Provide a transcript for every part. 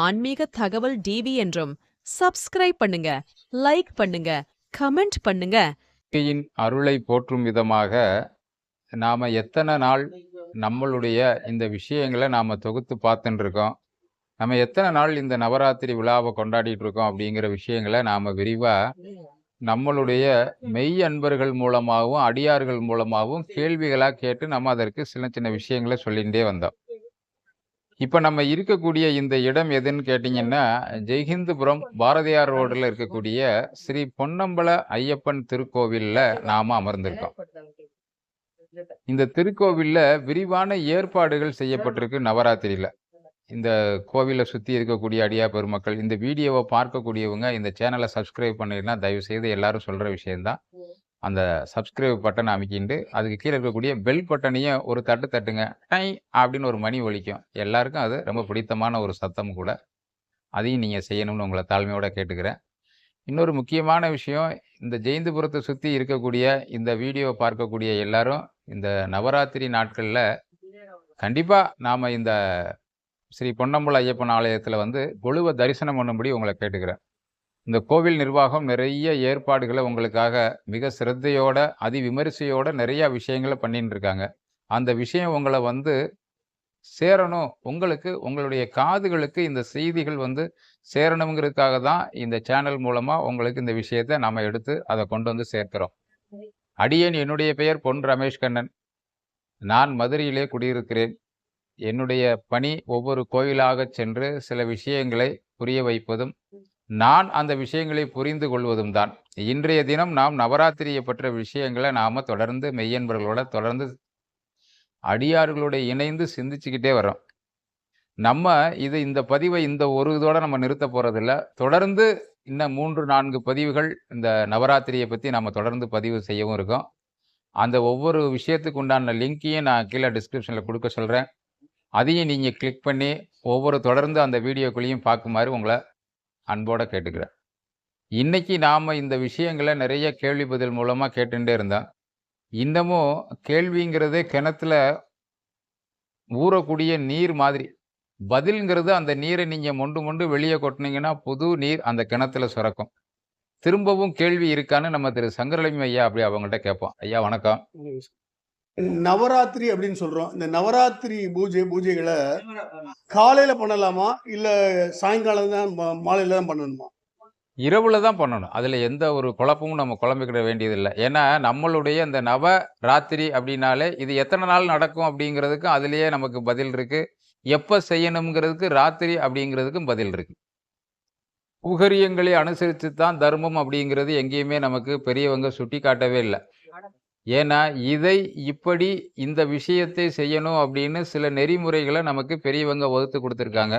ஆன்மீக தகவல் டிவி என்றும் சப்ஸ்கிரைப் பண்ணுங்க லைக் பண்ணுங்க கமெண்ட் பண்ணுங்க. அருளை போற்றும் விதமாக நாம் எத்தனை நாள் நம்மளுடைய இந்த விஷயங்களை நாம் தொகுத்து பார்த்துட்டு இருக்கோம். நம்ம எத்தனை நாள் இந்த நவராத்திரி விழாவை கொண்டாடிட்டு இருக்கோம் அப்படிங்கிற விஷயங்களை நாம் விரிவாக நம்மளுடைய மெய் அன்பர்கள் மூலமாகவும் அடியார்கள் மூலமாகவும் கேள்விகளாக கேட்டு நம்ம அதற்கு சின்ன சின்ன விஷயங்களை சொல்லிகிட்டே வந்தோம். இப்போ நம்ம இருக்கக்கூடிய இந்த இடம் எதுன்னு கேட்டிங்கன்னா ஜெய்ஹிந்துபுரம் பாரதியார் ரோடில் இருக்கக்கூடிய ஸ்ரீ பொன்னம்பல ஐயப்பன் திருக்கோவிலில் நாம் அமர்ந்திருக்கோம். இந்த திருக்கோவில்ல விரிவான ஏற்பாடுகள் செய்யப்பட்டிருக்கு நவராத்திரியில. இந்த கோவிலை சுற்றி இருக்கக்கூடிய அடியா பெருமக்கள் இந்த வீடியோவை பார்க்கக்கூடியவங்க இந்த சேனலை சப்ஸ்கிரைப் பண்ணிருந்தா தயவு செய்து எல்லாரும் சொல்கிற விஷயம்தான். அந்த சப்ஸ்கிரைப் பட்டனை அமைக்கிண்டு அதுக்கு கீழே இருக்கக்கூடிய பெல் பட்டனையும் ஒரு தட்டு தட்டுங்க டை அப்படின்னு ஒரு மணி ஒழிக்கும் எல்லாருக்கும் அது ரொம்ப பிடித்தமான ஒரு சத்தம் கூட. அதையும் நீங்கள் செய்யணும்னு உங்களை தாழ்மையோட கேட்டுக்கிறேன். இன்னொரு முக்கியமான விஷயம் இந்த ஜெயந்திபுரத்தை சுற்றி இருக்கக்கூடிய இந்த வீடியோவை பார்க்கக்கூடிய எல்லாரும் இந்த நவராத்திரி நாட்களில் கண்டிப்பாக நாம் இந்த ஸ்ரீ பொன்னம்பல ஐயப்பன் ஆலயத்தில் வந்து கொலுவை தரிசனம் பண்ணும்படி உங்களை கேட்டுக்கிறேன். இந்த கோவில் நிர்வாகம் நிறைய ஏற்பாடுகளை உங்களுக்காக மிக சிரத்தையோட அதி விமரிசையோட நிறையா விஷயங்களை பண்ணிட்டு இருக்காங்க. அந்த விஷயம் உங்களை வந்து சேரணும். உங்களுக்கு உங்களுடைய காதுகளுக்கு இந்த செய்திகள் வந்து சேரணுங்கிறதுக்காக தான் இந்த சேனல் மூலமாக உங்களுக்கு இந்த விஷயத்தை நாம் எடுத்து அதை கொண்டு வந்து சேர்க்கிறோம். அடியேன் என்னுடைய பெயர் பொன் ரமேஷ் கண்ணன். நான் மதுரையிலே குடியிருக்கிறேன். என்னுடைய பணி ஒவ்வொரு கோயிலாக சென்று சில விஷயங்களை புரிய வைப்பதும் நான் அந்த விஷயங்களை புரிந்து கொள்வதும் தான். இன்றைய தினம் நாம் நவராத்திரியை பற்ற விஷயங்களை நாம் தொடர்ந்து மெய்யன்பர்களோட தொடர்ந்து அடியார்களோட இணைந்து சிந்திச்சுக்கிட்டே வரோம் நம்ம இது இந்த பதிவை இந்த ஒரு இதோட நம்ம நிறுத்த போகிறதில்ல தொடர்ந்து இன்னும் மூன்று நான்கு பதிவுகள் இந்த நவராத்திரியை பற்றி நம்ம தொடர்ந்து பதிவு செய்யவும் இருக்கோம். அந்த ஒவ்வொரு விஷயத்துக்கு உண்டான லிங்கையும் நான் கீழே டிஸ்கிரிப்ஷனில் கொடுக்க சொல்கிறேன் அதையும் நீங்கள் கிளிக் பண்ணி ஒவ்வொரு தொடர்ந்து அந்த வீடியோக்குள்ளேயும் பார்க்குமாறு உங்களை அன்போடு கேட்டுக்கிறேன். இன்னைக்கு நாம் இந்த விஷயங்களை நிறைய கேள்வி பதில் மூலமாக கேட்டுகிட்டே இருந்தோம். இன்னமும் கேள்விங்கிறதே கிணத்துல ஊறக்கூடிய நீர் மாதிரி. பதில்ங்கிறது அந்த நீரை நீங்கள் மொண்டு மொண்டு வெளியே கொட்டினீங்கன்னா புது நீர் அந்த கிணத்துல சுரக்கும். திரும்பவும் கேள்வி இருக்கான்னு நம்ம திரு சங்கரலிங்கம் ஐயா அப்படி அவங்கள்ட்ட கேட்போம். ஐயா வணக்கம். நவராத்திரி அப்படின்னு சொல்றோம். இந்த நவராத்திரி பூஜை பூஜைகளை காலையில பண்ணலாமா? இல்ல சாயங்காலம் தான் மாலையில தான் பண்ணணுமா? இரவுல தான் பண்ணணும். அதில் எந்த ஒரு குழப்பமும் நம்ம குழம்பிக்கிட வேண்டியதில்லை. ஏன்னா நம்மளுடைய இந்த நவ ராத்திரி அப்படின்னாலே இது எத்தனை நாள் நடக்கும் அப்படிங்கிறதுக்கு அதுலேயே நமக்கு பதில் இருக்கு. எப்போ செய்யணுங்கிறதுக்கு ராத்திரி அப்படிங்கிறதுக்கும் பதில் இருக்கு. உகரியங்களை அனுசரித்து தான் தர்மம் அப்படிங்கிறது எங்கேயுமே நமக்கு பெரியவங்க சுட்டி காட்டவே இல்லை ஏன்னா இதை இப்படி இந்த விஷயத்தை செய்யணும் அப்படின்னு சில நெறிமுறைகளை நமக்கு பெரியவங்க வகுத்து கொடுத்துருக்காங்க.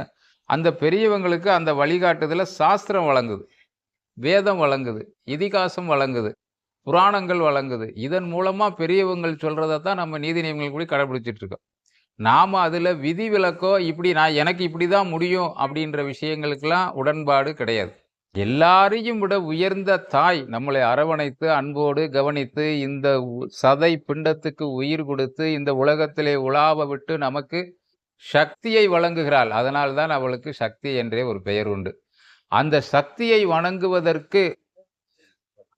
அந்த பெரியவங்களுக்கு அந்த வழிகாட்டுதல சாஸ்திரம் வழங்குது. வேதம் வழங்குது. இதிகாசம் வழங்குது. புராணங்கள் வழங்குது. இதன் மூலமாக பெரியவங்கள் சொல்கிறத தான் நம்ம நீதி நியமங்கள் கூட கடைபிடிச்சிட்ருக்கோம் நாம் அதில் விதி விலக்கோ இப்படி நான் எனக்கு இப்படி தான் முடியும் அப்படின்ற விஷயங்களுக்கெல்லாம் உடன்பாடு கிடையாது. எல்லாரையும் விட உயர்ந்த தாய் நம்மளை அரவணைத்து அன்போடு கவனித்து இந்த உ- சதை பிண்டத்துக்கு உயிர் கொடுத்து இந்த உலகத்திலே உலாவ விட்டு நமக்கு சக்தியை வழங்குகிறாள். அதனால்தான் அவளுக்கு சக்தி என்றே ஒரு பெயர் உண்டு. அந்த சக்தியை வணங்குவதற்கு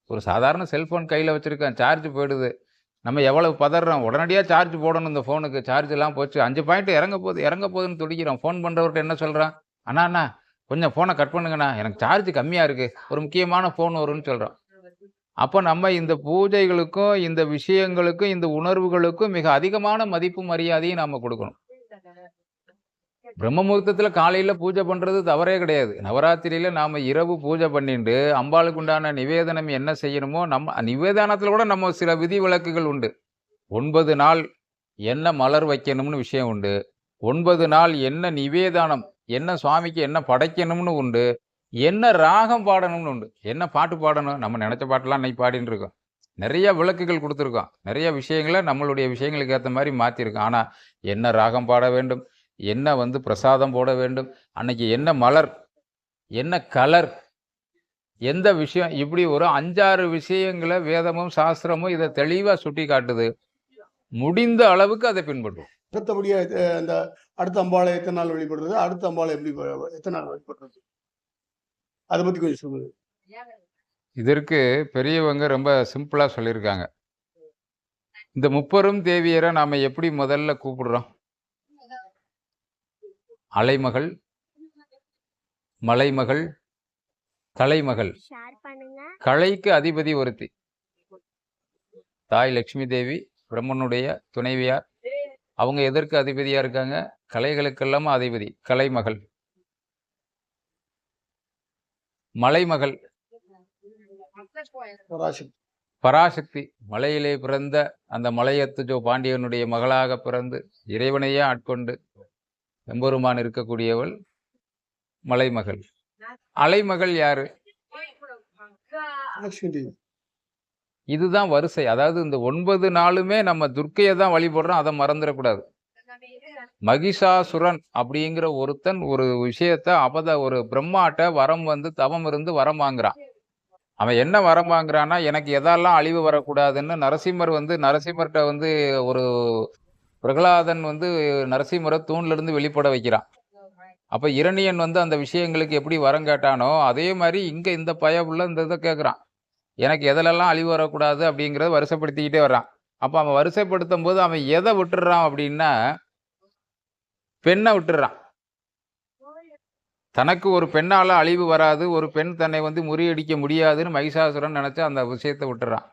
ஒரு சாதாரண செல்போன் கையில் வச்சுருக்கேன். சார்ஜ் போயிடுது. நம்ம எவ்வளவு பதறோம். உடனடியாக சார்ஜ் போடணும் இந்த ஃபோனுக்கு. சார்ஜ் எல்லாம் போச்சு. அஞ்சு பாயிண்ட் இறங்க போகுது இறங்க போகுதுன்னு துடிக்கிறோம். ஃபோன் பண்ணுறவர்கிட்ட என்ன சொல்கிறான் அண்ணா அண்ணா கொஞ்சம் ஃபோனை கட் பண்ணுங்கண்ணா. எனக்கு சார்ஜ் கம்மியாக இருக்குது ஒரு முக்கியமான ஃபோன் வரும்னு சொல்கிறோம் அப்போ நம்ம இந்த பூஜைகளுக்கும் இந்த விஷயங்களுக்கும் இந்த உணர்வுகளுக்கும் மிக அதிகமான மதிப்பு மரியாதையும் நாம் கொடுக்கணும். பிரம்ம முகூர்த்தத்தில் காலையில் பூஜை பண்ணுறது தவறே கிடையாது. நவராத்திரியில் நாம் இரவு பூஜை பண்ணிட்டு அம்பாளுக்கு உண்டான நிவேதனம் என்ன செய்யணுமோ நம்ம நிவேதானத்தில் கூட நம்ம சில விதி விலக்குகள் உண்டு. ஒன்பது நாள் என்ன மலர் வைக்கணும்னு விஷயம் உண்டு. ஒன்பது நாள் என்ன நிவேதானம் என்ன சுவாமிக்கு என்ன படைக்கணும்னு உண்டு என்ன ராகம் பாடணும்னு உண்டு என்ன பாட்டு பாடணும் நம்ம நினச்ச பாட்டெல்லாம் இன்னைக்கு பாடின்னு இருக்கோம். நிறைய விளக்குகள் கொடுத்துருக்கோம். நிறைய விஷயங்களை நம்மளுடைய விஷயங்களுக்கு ஏற்ற மாதிரி மாற்றிருக்கோம் ஆனால் என்ன ராகம் பாட வேண்டும் என்ன வந்து பிரசாதம் போட வேண்டும் அன்னைக்கு என்ன மலர் என்ன கலர் எந்த விஷயம் இப்படி ஒரு அஞ்சாறு விஷயங்களை வேதமும் சாஸ்திரமும் இதை தெளிவாக சுட்டி காட்டுது முடிந்த அளவுக்கு அதை பின்பற்றுவோம். மற்றபடியா அந்த அடுத்த அம்பாளை எத்தனை நாள் வழிபடுறது? அடுத்த அம்பாளை எப்படி எத்தனை நாள் வழிபடுறது? அதை பத்தி கொஞ்சம் சொல்லுங்க. இதற்கு பெரியவங்க ரொம்ப சிம்பிளா சொல்லியிருக்காங்க. இந்த முப்பெரும் தேவியரை நாம எப்படி முதல்ல கூப்பிடுறோம்? அலைமகள் மலைமகள் கலைமகள் கலைக்கு அதிபதி ஒருத்தி. தாய் லட்சுமி தேவி பிரம்மனுடைய துணைவியார். அவங்க எதற்கு அதிபதியா இருக்காங்க? கலைகளுக்கெல்லாம் அதிபதி கலைமகள். மலைமகள். பராசக்தி. மலையிலே பிறந்த அந்த மலையத்துஜோ பாண்டியனுடைய மகளாக பிறந்து இறைவனையே ஆட்கொண்டு எம்பெருமான் இருக்கக்கூடியவள் மலைமகள். அலைமகள் யாரு? இதுதான் வரிசை. அதாவது இந்த ஒன்பது நாளுமே நம்ம துர்க்கையை தான் வழிபடுறோம். அதை மறந்துடக்கூடாது. மகிஷாசுரன் அப்படிங்கிற ஒருத்தன் ஒரு விஷயத்த அபத ஒரு பிரம்மாட்ட வரம் வந்து தவம் இருந்து வரம் வாங்குறான். அவன் என்ன வரம் வாங்குறான்னா எனக்கு எதெல்லாம் அழிவு வரக்கூடாதுன்னு நரசிம்மர் வந்து நரசிம்மர்கிட்ட வந்து ஒரு பிரகலாதன் வந்து நரசிம்மரை தூண்லேருந்து வெளிப்பட வைக்கிறான். அப்போ இரணியன் வந்து அந்த விஷயங்களுக்கு எப்படி வரம் கேட்டானோ அதே மாதிரி இங்கே இந்த பயவுள்ள இந்த இதை கேட்குறான் எனக்கு எதிலெல்லாம் அழிவு வரக்கூடாது அப்படிங்கிறத வருஷப்படுத்திக்கிட்டே வர்றான். அப்போ அவன் வருஷப்படுத்தும் போது அவன் எதை விட்டுறான் அப்படின்னா பெண்ணை விட்டுறான். தனக்கு ஒரு பெண்ணால் அழிவு வராது ஒரு பெண் தன்னை வந்து முறியடிக்க முடியாதுன்னு மகிஷாசுரன் நினச்சி அந்த விஷயத்தை விட்டுறான்.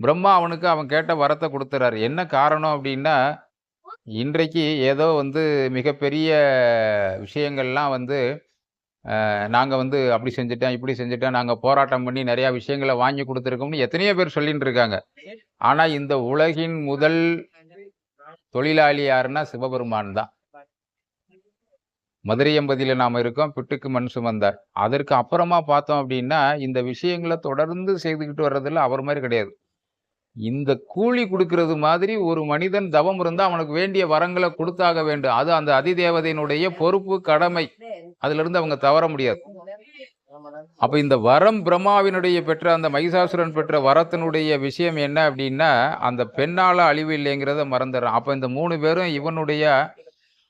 பிரம்மா அவனுக்கு அவன் கேட்ட வரத்தை கொடுத்துறாரு. என்ன காரணம் அப்படின்னா இன்றைக்கு ஏதோ வந்து மிகப்பெரிய விஷயங்கள்லாம் வந்து நாங்கள் வந்து அப்படி செஞ்சுட்டோம் இப்படி செஞ்சுட்டோம் நாங்கள் போராட்டம் பண்ணி நிறையா விஷயங்களை வாங்கி கொடுத்துருக்கோம்னு எத்தனையோ பேர் சொல்லிட்டு இருக்காங்க. ஆனால் இந்த உலகின் முதல் தொழிலாளி யாருன்னா சிவபெருமான் தான். மதுரையம்பதியில் நாம் இருக்கோம் பிட்டுக்கு மண் சுமந்தார். அதற்கு அப்புறமா பார்த்தோம் அப்படின்னா இந்த விஷயங்களை தொடர்ந்து செய்துக்கிட்டு வர்றதில் அவர் மாதிரி கிடையாது. இந்த கூலி கொடுக்கறது மாதிரி ஒரு மனிதன் தவம் இருந்தால் அவனுக்கு வேண்டிய வரங்களை கொடுத்தாக வேண்டும். அது அந்த அதிதேவதையினுடைய பொறுப்பு கடமை. அதுல இருந்து அவங்க தவற முடியாது. அப்ப இந்த வரம் பிரம்மாவினுடைய பெற்ற அந்த மகிஷாசுரன் பெற்ற வரத்தினுடைய விஷயம் என்ன அப்படின்னா அந்த பெண்ணால அழிவு இல்லைங்கிறத மறந்துடுறான். அப்ப இந்த மூணு பேரும் இவனுடைய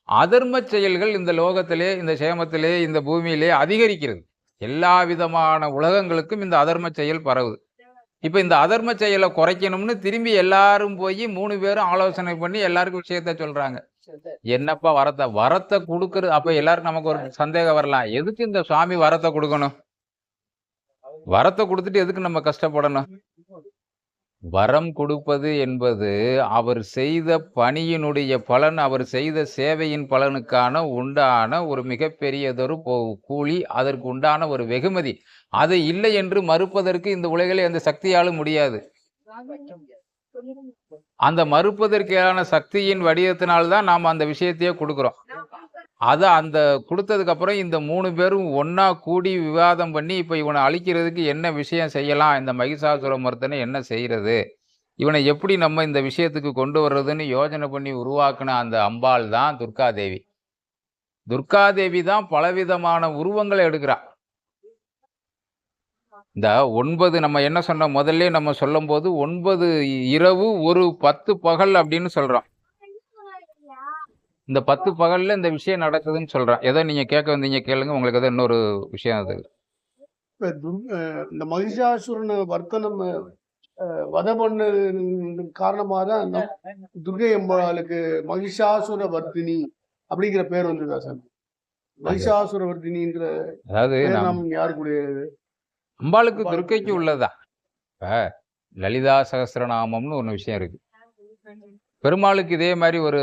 அதர்ம செயல்கள் இந்த லோகத்திலே இந்த சேமத்திலே இந்த பூமியிலே அதிகரிக்கிறது. எல்லா விதமான உலகங்களுக்கும் இந்த அதர்ம செயல் பரவுது. இப்ப இந்த அதர்ம செயலை குறைக்கணும்னு திரும்பி எல்லாரும் போய் மூணு பேரும் ஆலோசனை பண்ணி எல்லாருக்கும் விஷயத்த சொல்றாங்க. என்னப்பா வரத்தை வரத்தை கொடுக்கறது அப்ப எல்லாருக்கும் நமக்கு ஒரு சந்தேகம் வரலாம். எதுக்கு இந்த சுவாமி வரத்தை கொடுக்கணும்? வரத்தை கொடுத்துட்டு எதுக்கு நம்ம கஷ்டப்படணும்? வரம் கொடுப்பது என்பது அவர் செய்த பணியினுடைய பலன் அவர் செய்த சேவையின் பலனுக்கான உண்டான ஒரு மிகப்பெரியதொரு கூலி அதற்கு உண்டான ஒரு வெகுமதி. அது இல்லை என்று மறுப்பதற்கு இந்த உலகிலே அந்த சக்தியாலும் முடியாது. அந்த மறுப்பதற்கான சக்தியின் வடிவத்தினால்தான் நாம் அந்த விஷயத்தையே கொடுக்குறோம். அதை அந்த கொடுத்ததுக்கப்புறம் இந்த மூணு பேரும் ஒன்றா கூடி விவாதம் பண்ணி இப்போ இவனை அழிக்கிறதுக்கு என்ன விஷயம் செய்யலாம்? இந்த மகிஷாசுர மர்த்தனை என்ன செய்கிறது இவனை எப்படி நம்ம இந்த விஷயத்துக்கு கொண்டு வர்றதுன்னு யோசனை பண்ணி உருவாக்கின அந்த அம்பாள் தான் துர்காதேவி. துர்காதேவி தான் பலவிதமான உருவங்களை எடுக்கிறான் இந்த ஒன்பது நம்ம என்ன சொன்னோம்? முதல்ல நம்ம சொல்லும்போது ஒன்பது இரவு ஒரு பத்து பகல் அப்படின்னு சொல்றோம். இந்த பத்து பகல்ல இந்த விஷயம் நடக்குதுன்னு சொல்றேன் ஏதோ நீங்க கேட்க வந்தீங்க கேளுங்க. உங்களுக்கு ஏதோ இன்னொரு விஷயம் அது. இந்த மகிஷாசுரனை வர்த்தனம் வதம் பண்ண காரணமாக தான் துர்கை அம்பாளுக்கு மகிஷாசுர வர்த்தினி அப்படிங்கிற பேர் வந்ததா சார் மகிஷாசுர வர்த்தினிங்கிற அதாவது நாம் யாருக்குடையது அம்பாளுக்கு துர்க்கைக்கு உள்ளதா? இப்ப லலிதா சகஸ்ரநாமம்னு ஒன்று விஷயம் இருக்கு. பெருமாளுக்கு இதே மாதிரி ஒரு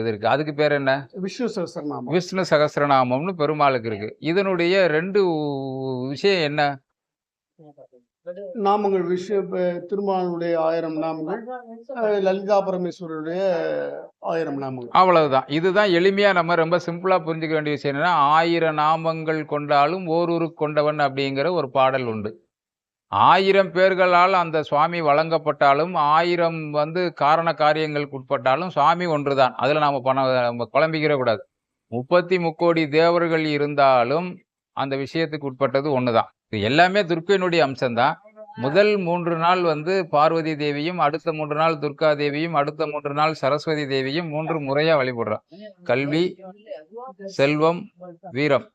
இது இருக்கு. அதுக்கு பேர் என்ன? விஷ்ணு சகஸ்ரநாமம் விஷ்ணு சகஸ்ரநாமம்னு பெருமாளுக்கு இருக்கு. இதனுடைய ரெண்டு விஷயம் என்ன? நாமங்கள் விஷ்ணு இப்ப திருமாலுடைய ஆயிரம் நாமங்கள் லலிதா பரமேஸ்வரருடைய ஆயிரம் நாமங்கள். அவ்வளவுதான். இதுதான் எளிமையா நம்ம ரொம்ப சிம்பிளா புரிஞ்சுக்க வேண்டிய விஷயம் என்னன்னா ஆயிரம் நாமங்கள் கொண்டாலும் ஓரூரு கொண்டவன் அப்படிங்கிற ஒரு பாடல் உண்டு. ஆயிரம் பேர்களால் அந்த சுவாமி வழங்கப்பட்டாலும் ஆயிரம் வந்து காரண காரியங்களுக்கு உட்பட்டாலும் சுவாமி ஒன்றுதான். அதுல நாம பண நம்ம குழம்பிக்கிற கூடாது. முப்பத்தி முக்கோடி தேவர்கள் இருந்தாலும் அந்த விஷயத்துக்கு உட்பட்டது ஒண்ணுதான். இது எல்லாமே துர்க்கையினுடைய அம்சம்தான். முதல் மூன்று நாள் வந்து பார்வதி தேவியும் அடுத்த மூன்று நாள் துர்கா தேவியும் அடுத்த மூன்று நாள் சரஸ்வதி தேவியும் மூன்று முறையா வழிபடுறோம் கல்வி செல்வம் வீரம்.